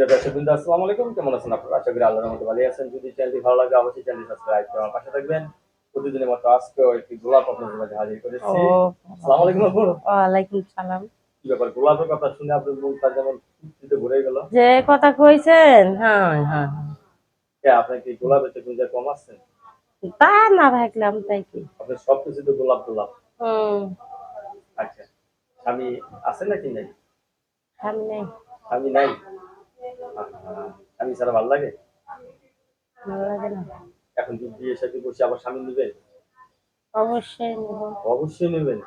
সুপ্রিয় দর্শক আসসালামু আলাইকুম। কেমন আছেন আপনারা? আশা করি আল্লাহর মতো ভালো আছেন। যদি চ্যানেলটি ভালো লাগে অবশ্যই চ্যানেলটি সাবস্ক্রাইব করে আমার পাশে থাকবেন। প্রতিদিনের মতো আজকেও একটি গোলাপ আপনাদের মাঝে হাজির করেছি। আসসালামু আলাইকুম আপু। ওয়ালাইকুম সালাম। কি ব্যাপার গোলাপের কথা শুনে আপনার যেমন গেল। যে কথা কইছেন হ্যাঁ হ্যাঁ। কে আপনার কি গোলাপের কম তা না ভাবলাম তাই কি আপনার সব তো গোলাপ গোলাপ। হুম। আচ্ছা স্বামী আছে নাকি নাই? স্বামী নাই। আহা, স্বামী ছাড়া ভালো লাগে? ভালো লাগে না। এখন কি বিয়ে সাথে বসে আবার স্বামী নেবেন অবশ্যই নেব। অবশ্যই নেবেন।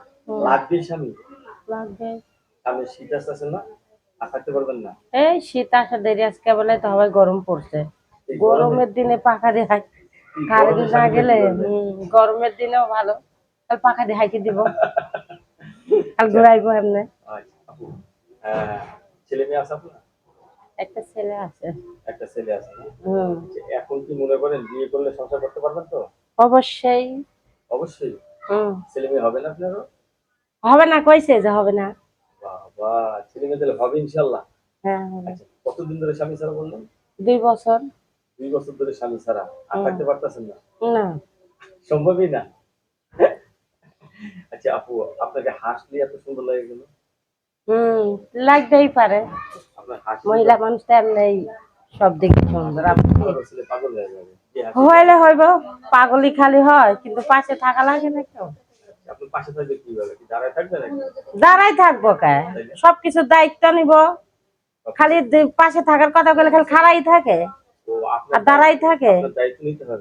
লাগবে স্বামী। লাগবে। সামনে শীত আসতেছে না? আর থাকতে পারবেন না? এই শীত আসা দেরি আজকে বলে তো হবে গরম পড়ছে। গরমের দিনে পাখা দিয়ে কারেন্ট না গেলে গরমের দিনেও ভালো। পাখা দিয়ে হাইকে দিব। আর ঘুরাইবো এমনি। আচ্ছা, আপু, হ্যাঁ, ছেলে মেয়ে আছে আপনার? একটা ছেলে আছে। একটা ছেলে আছে এখন কি মনে করেন বিয়ে করলে সংসার করতে পারবেন তো? অবশ্যই। অবশ্যই? ছেলে মেয়ে হবে না আপনারও? হবে না কইছে যে হবে না। বাবা ছেলে মেয়ে তাহলে হবে ইনশাল্লাহ হ্যাঁ আচ্ছা কতদিন ধরে স্বামী ছাড়া বললেন? দুই বছর। দুই বছর ধরে স্বামী ছাড়া। আর থাকতে পারতেছেন না? না। সম্ভবই না। আচ্ছা আপু আপনাকে হাসলে এত সুন্দর লাগে কেন? হুম লাগতেই পারে। মহিলা মানুষ তো এমনি সব দিকে সুন্দর। হইলে হইব পাগলি খালি হয় কিন্তু পাশে থাকা লাগে না কেউ। দাঁড়াই থাকব কে? সবকিছুর দায়িত্ব নিব। খালি পাশে থাকার কথা বলে খালি খাড়াই থাকে। আর দাঁড়াই থাকে।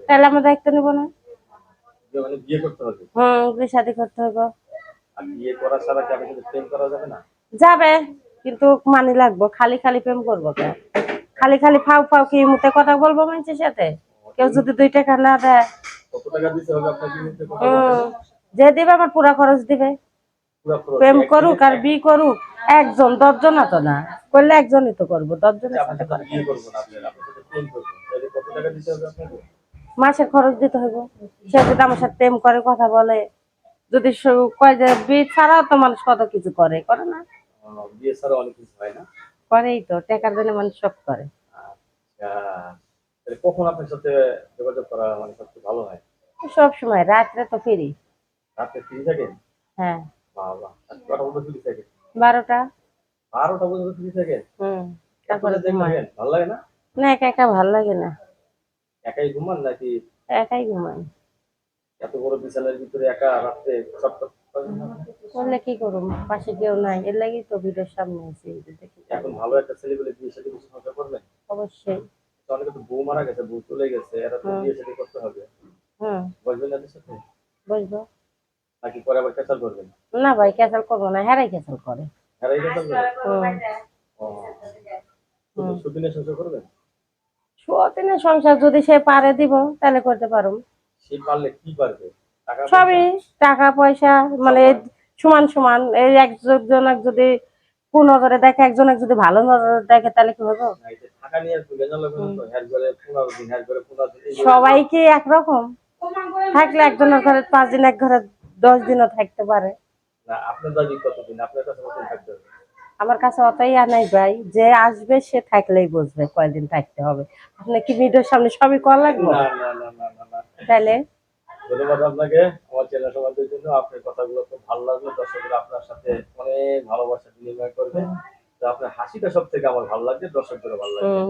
তাহলে আমরা দায়িত্ব নিব না। যে মানে বিয়ে করতে হবে। হুম বিয়ে শাদি করতে যাবে। কিন্তু মানি লাগবো খালি খালি প্রেম করব কে? খালি খালি ফাউ ফাউ কি মুতে কথা বলব মানুষের সাথে? কেউ যদি দুই টাকা না দেয়? হবে? যে দিবে আমার পুরা খরচ দিবে। প্রেম করুক আর বি করুক একজন দশজন তো না। করলে একজনই তো করব দশজনের সাথে করব। হবে মাসের খরচ দিতে হইব সে যদি আমার সাথে প্রেম করে কথা বলে যদি কয় যে বি ছাড়াও তো মানুষ কত কিছু করে করে না। বিয়ে ছাড়া অনেক কিছু হয় না? করেই তো টাকার জন্য মানুষ সব করে। আচ্ছা তাহলে কখন আপনার সাথে যোগাযোগ করা মানে সবচেয়ে ভালো হয়? সব সময় রাত্রে তো ফিরি। রাতে ফ্রি থাকেন? হ্যাঁ। বাবা কটা পর্যন্ত ফ্রি থাকেন? বারোটা। বারোটা পর্যন্ত ফ্রি থাকেন? হুম তারপরে ঘুমাই। ভালো লাগে না? না একা একা ভালো লাগে না। একাই ঘুমান নাকি? একাই ঘুমাই। এত বড় বিছানার ভিতরে একা রাত্রে না? বললে কি করুম? পাশে কেউ নাই এর লাগি তো ভিডিওর সামনে আছি। এখন ভালো একটা ছেলে বলে বিয়ে কিছু সংসার অবশ্যই। তো অনেকে তো বউ মারা গেছে বউ চলে গেছে এরা তো বিয়ে সাথে করতে হবে। হুম বসবেন এদের সাথে? বুঝব নাকি পরে আবার করবেন না ভাই ক্যান্সেল করব না হেরাই ক্যান্সেল করে। করবে? হুম। ও। সুদিনে সংসার করবেন সতিনের সংসার যদি সে পারে দিব তাহলে করতে পারুম। সে পারলে কি পারবে? সবই টাকা পয়সা মানে সমান সমান এই একজন যদি কু নজরে দেখে একজন যদি ভালো নজরে দেখে তাহলে কি হবে না, এই যে টাকা নিয়ে একটু গেঞ্জাল লাগবে না তো হ্যার করে পনেরো দিন হ্যার করে পনেরো দিন এই সবাই কি একরকম। থাকলে একজনের ঘরে পাঁচ দিন এক ঘরে দশ দিনও থাকতে পারে। আপনার আপনার আমার কাছে অতই আনাই ভাই যে আসবে সে থাকলেই বুঝবে কয়দিন থাকতে হবে। আপনি কি ভিডিওর সামনে সবই করা লাগবে? তাহলে? ধন্যবাদ আপনাকে। আমার চ্যানেল সমাজের জন্য আপনার কথাগুলো খুব ভালো লাগল। দর্শকরা আপনার সাথে অনেক ভালোবাসা বিনিময় করবে। তো আপনার হাসিটা সব থেকে আমার ভালো লাগে দর্শকদেরও ভালো লাগে উম,